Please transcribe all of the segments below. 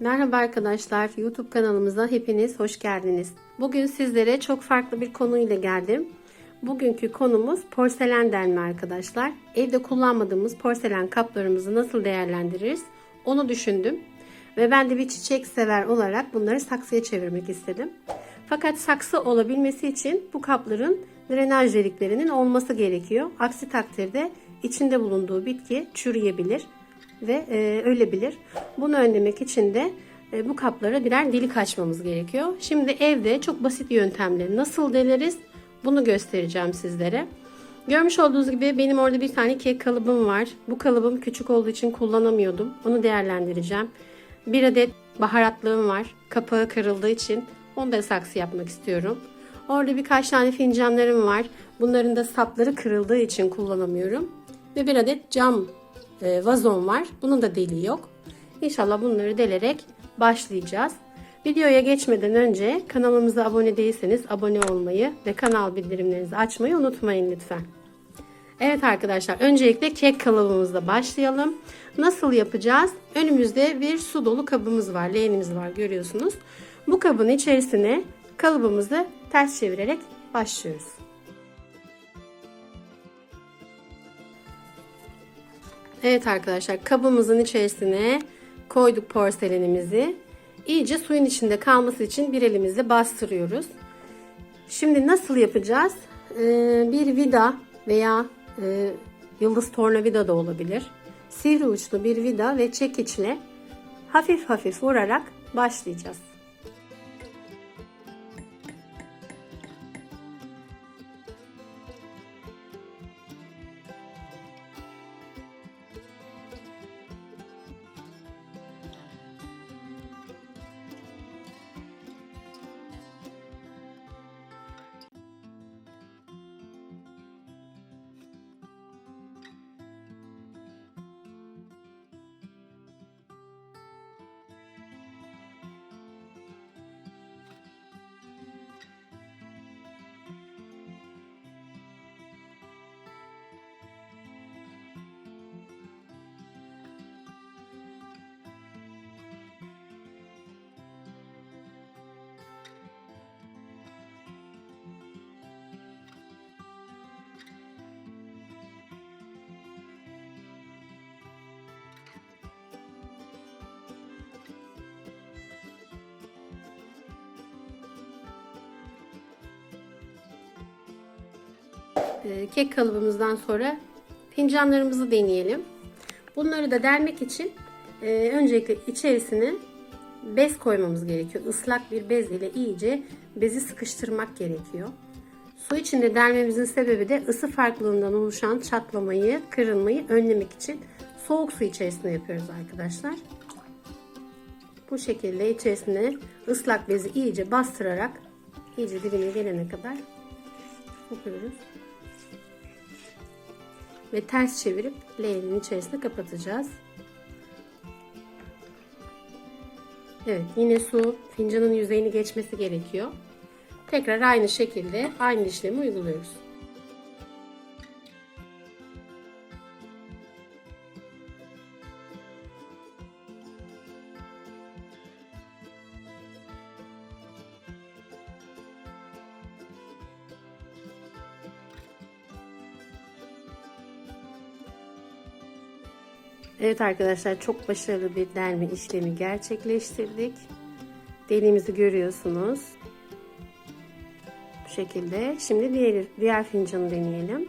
Merhaba arkadaşlar, YouTube kanalımıza hepiniz hoş geldiniz. Bugün sizlere çok farklı bir konuyla geldim. Bugünkü konumuz porselen delme arkadaşlar. Evde kullanmadığımız porselen kaplarımızı nasıl değerlendiririz onu düşündüm. Ve ben de bir çiçek sever olarak bunları saksıya çevirmek istedim. Fakat saksı olabilmesi için bu kapların drenaj deliklerinin olması gerekiyor. Aksi takdirde içinde bulunduğu bitki çürüyebilir ve e, ölebilir. Bunu önlemek için de e, bu kaplara birer delik açmamız gerekiyor. Şimdi evde çok basit yöntemle nasıl deleriz bunu göstereceğim sizlere. Görmüş olduğunuz gibi benim orada bir tane kek kalıbım var. Bu kalıbım küçük olduğu için kullanamıyordum. Onu değerlendireceğim. Bir adet baharatlığım var. Kapağı kırıldığı için onu da saksı yapmak istiyorum. Orada birkaç tane fincanlarım var. Bunların da sapları kırıldığı için kullanamıyorum. Ve bir adet cam e, vazon var. Bunun da deliği yok. İnşallah bunları delerek başlayacağız. Videoya geçmeden önce kanalımıza abone değilseniz abone olmayı ve kanal bildirimlerinizi açmayı unutmayın lütfen. Evet arkadaşlar öncelikle kek kalıbımızla başlayalım. Nasıl yapacağız? Önümüzde bir su dolu kabımız var. Leğenimiz var görüyorsunuz. Bu kabın içerisine kalıbımızı ters çevirerek başlıyoruz. Evet arkadaşlar kabımızın içerisine koyduk porselenimizi. İyice suyun içinde kalması için bir elimizle bastırıyoruz. Şimdi nasıl yapacağız? Ee, bir vida veya e, yıldız tornavida da olabilir. Sivri uçlu bir vida ve çekiçle hafif hafif vurarak başlayacağız. Ee, kek kalıbımızdan sonra fincanlarımızı deneyelim. Bunları da delmek için e, öncelikle içerisine bez koymamız gerekiyor. Islak bir bez ile iyice bezi sıkıştırmak gerekiyor. Su içinde delmemizin sebebi de ısı farklılığından oluşan çatlamayı, kırılmayı önlemek için soğuk su içerisinde yapıyoruz arkadaşlar. Bu şekilde içerisine ıslak bezi iyice bastırarak iyice dibine gelene kadar yapıyoruz ve ters çevirip leğenin içerisine kapatacağız. Evet yine su fincanın yüzeyini geçmesi gerekiyor. Tekrar aynı şekilde aynı işlemi uyguluyoruz. Evet arkadaşlar çok başarılı bir delme işlemi gerçekleştirdik. Deliğimizi görüyorsunuz. Bu şekilde. Şimdi diğer, diğer fincanı deneyelim.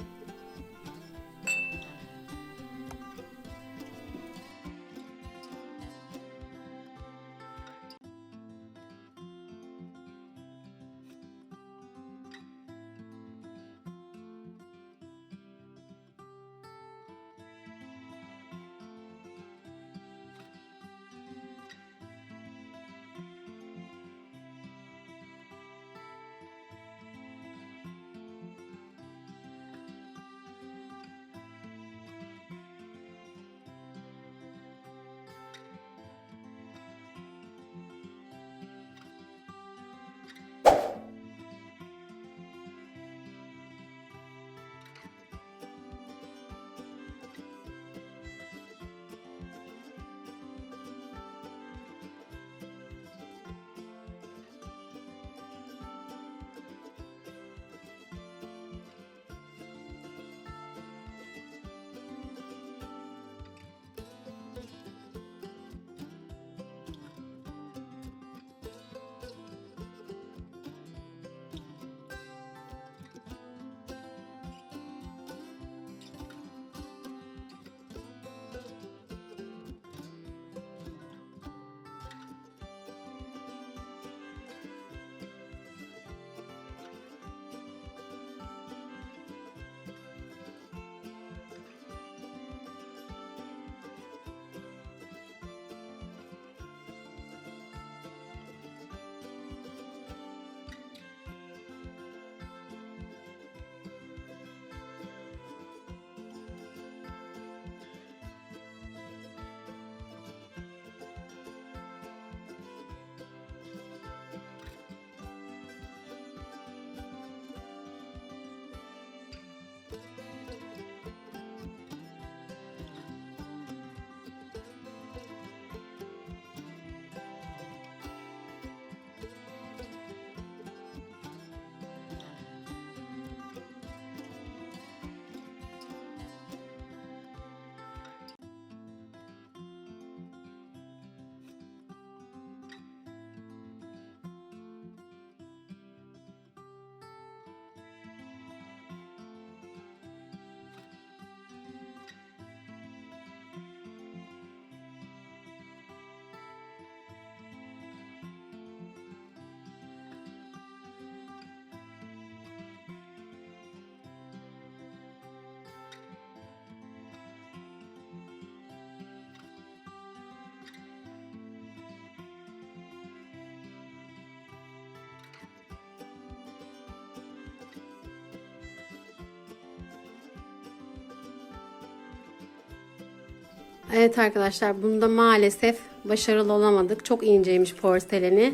Evet arkadaşlar bunda maalesef başarılı olamadık. Çok inceymiş porseleni.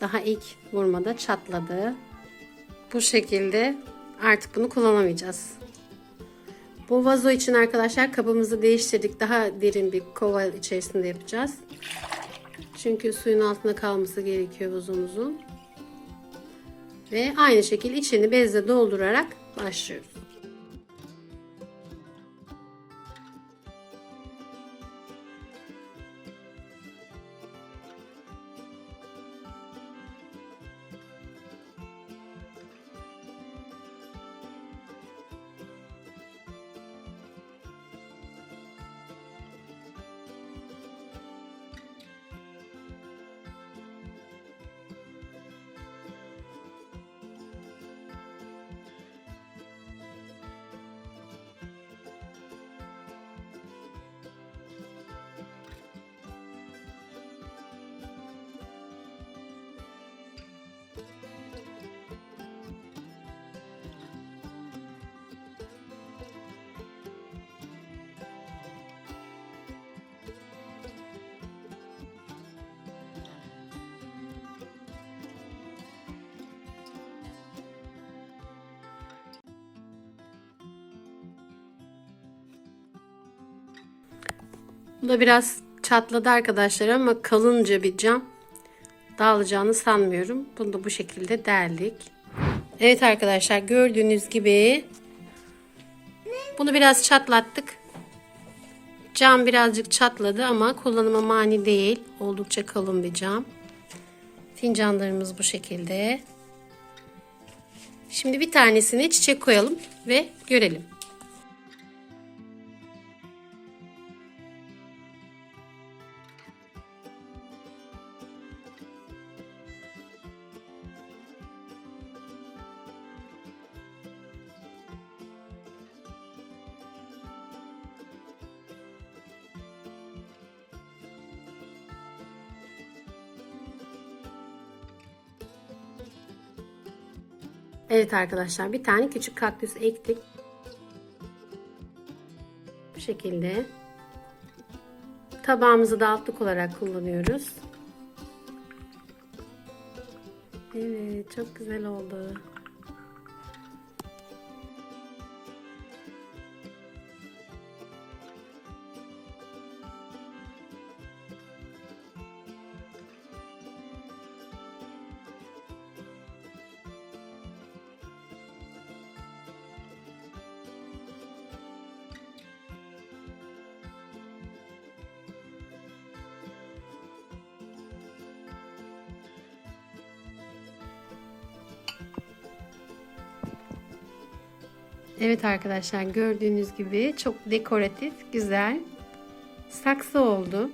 Daha ilk vurmada çatladı. Bu şekilde artık bunu kullanamayacağız. Bu vazo için arkadaşlar kabımızı değiştirdik. Daha derin bir kova içerisinde yapacağız. Çünkü suyun altında kalması gerekiyor vazomuzun. Ve aynı şekilde içini bezle doldurarak başlıyoruz. Bu da biraz çatladı arkadaşlar ama kalınca bir cam. Dağılacağını sanmıyorum. Bunu da bu şekilde deldik. Evet arkadaşlar gördüğünüz gibi bunu biraz çatlattık. Cam birazcık çatladı ama kullanıma mani değil. Oldukça kalın bir cam. Fincanlarımız bu şekilde. Şimdi bir tanesini çiçek koyalım ve görelim. Evet arkadaşlar bir tane küçük kaktüs ektik. Bu şekilde. Tabağımızı da altlık olarak kullanıyoruz. Evet çok güzel oldu. Evet arkadaşlar gördüğünüz gibi çok dekoratif, güzel saksı oldu.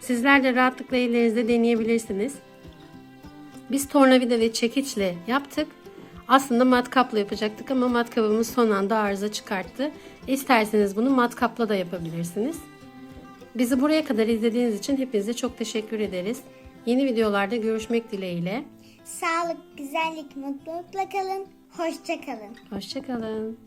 Sizler de rahatlıkla ellerinizde deneyebilirsiniz. Biz tornavida ve çekiçle yaptık. Aslında matkapla yapacaktık ama matkabımız son anda arıza çıkarttı. İsterseniz bunu matkapla da yapabilirsiniz. Bizi buraya kadar izlediğiniz için hepinize çok teşekkür ederiz. Yeni videolarda görüşmek dileğiyle. Sağlık, güzellik, mutlulukla kalın. Hoşça kalın. Hoşçakalın.